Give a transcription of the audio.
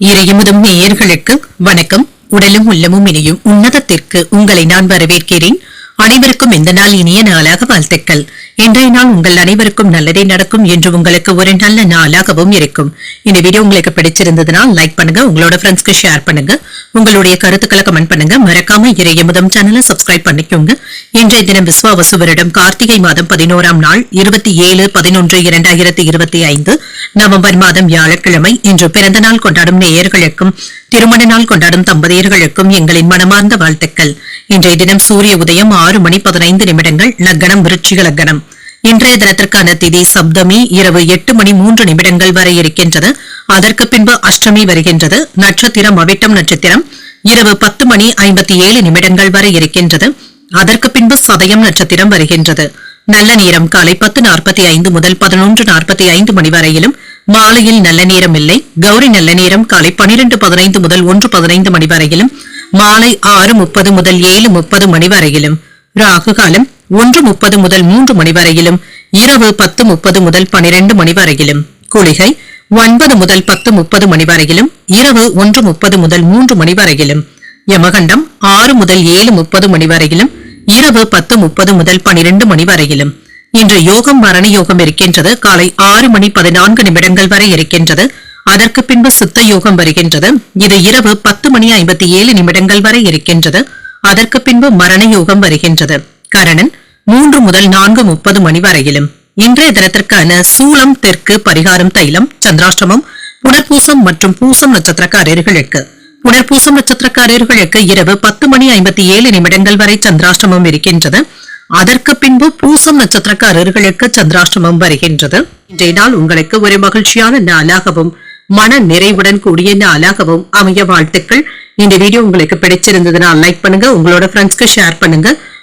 இறையமுதும் நேயர்களுக்கு வணக்கம். உடலும் உள்ளமும் இணையும் உன்னதத்திற்கு உங்களை நான் வரவேற்கிறேன். அனைவருக்கும் இந்த நாள் இனிய நாளாக வாழ்த்துக்கள். இன்றைய நாள் உங்கள் அனைவருக்கும் நல்லதே நடக்கும் என்று உங்களுக்கு ஒரு நல்ல நாளாகவும் இருக்கும். இந்த வீடியோ உங்களுக்கு பிடிச்சிருந்ததுன்னா லைக் பண்ணுங்க உங்களோட ஃப்ரெண்ட்ஸ்க்கு ஷேர் பண்ணுங்க உங்களுடைய கருத்துக்களை கமெண்ட் பண்ணுங்க. மறக்காம இறையமுதம் சேனலை சப்ஸ்கிரைப் பண்ணிக்கோங்க. இன்றைய தினம் விஸ்வாவசு வருடம் கார்த்திகை மாதம் பதினோராம் நாள் இருபத்தி ஏழு பதினொன்று இரண்டாயிரத்தி இருபத்தி ஐந்து நவம்பர் மாதம் வியாழக்கிழமை. இன்று பிறந்த நாள் கொண்டாடும் நேயர்களுக்கும் திருமண நாள் கொண்டாடும் தம்பதியர்களுக்கும் எங்களின் மனமார்ந்த வாழ்த்துக்கள். இன்றைய தினம் சூரிய உதயம் ஆறு மணி பதினைந்து நிமிடங்கள் லக்னம் விருட்சிக லக்னம். இன்றைய தினத்திற்கான திதி சப்தமி இரவு எட்டு மணி மூன்று நிமிடங்கள் வரை இருக்கின்றது. அதற்கு பின்பு அஷ்டமி வருகின்றது. நட்சத்திரம் அவிட்டம் நட்சத்திரம் இரவு பத்து மணி ஐம்பத்தி ஏழு நிமிடங்கள் வரை இருக்கின்றது. அதற்கு பின்பு சதயம் நட்சத்திரம் வருகின்றது. நல்ல நேரம் காலை பத்து நாற்பத்தி ஐந்து முதல் பதினொன்று நாற்பத்தி ஐந்து மணி வரையிலும் மாலையில் நல்ல நேரம் இல்லை. கௌரி நல்ல நேரம் காலை பனிரெண்டு பதினைந்து முதல் ஒன்று பதினைந்து மணி வரையிலும் மாலை ஆறு முப்பது முதல் ஏழு முப்பது மணி வரையிலும். ராகு காலம் ஒன்று முப்பது முதல் மூன்று மணி வரையிலும் இரவு பத்து முப்பது முதல் பனிரெண்டு மணி வரையிலும் குளிகை ஒன்பது முதல் பத்து முப்பது மணி வரையிலும் இரவு ஒன்று முப்பது முதல் மூன்று மணி வரையிலும் யமகண்டம் ஆறு முதல் ஏழு முப்பது மணி வரையிலும் இரவு பத்து முப்பது முதல் பனிரெண்டு மணி வரையிலும். இன்று யோகம் மரண யோகம் இருக்கின்றது. காலை ஆறு மணி பதினான்கு நிமிடங்கள் வரை இருக்கின்றது. அதற்கு பின்பு சித்த யோகம் வருகின்றது. இது இரவு பத்து மணி ஐம்பத்தி ஏழு நிமிடங்கள் வரை இருக்கின்றது. அதற்கு பின்பு மரண யோகம் வருகின்றது. கரணன் மூன்று முதல் நான்கு முப்பது மணி வரையிலும் இன்றைய தினத்திற்கான சூளம் தெற்கு பரிகாரம் தைலம் சந்திராஷ்டமம் புனர்பூசம் மற்றும் பூசம் நட்சத்திரக்காரர்களுக்கு. புனர்பூசம் நட்சத்திரக்காரர்களுக்கு இரவு பத்து மணி ஐம்பத்தி ஏழு நிமிடங்கள் வரை சந்திராஷ்டமம் இருக்கின்றது. அதற்கு பின்பு பூசம் நட்சத்திரக்காரர்களுக்கு சந்திராஷ்டமம் வருகின்றது. இன்றைய நாள் உங்களுக்கு ஒரு மகிழ்ச்சியான நாளாகவும் மன நிறைவுடன் கூடிய நாளாகவும் அமைய வாழ்த்துக்கள். இந்த வீடியோ உங்களுக்கு பிடிச்சிருந்ததுன்னா லைக் பண்ணுங்க உங்களோட ஃப்ரெண்ட்ஸ்க்கு ஷேர் பண்ணுங்க.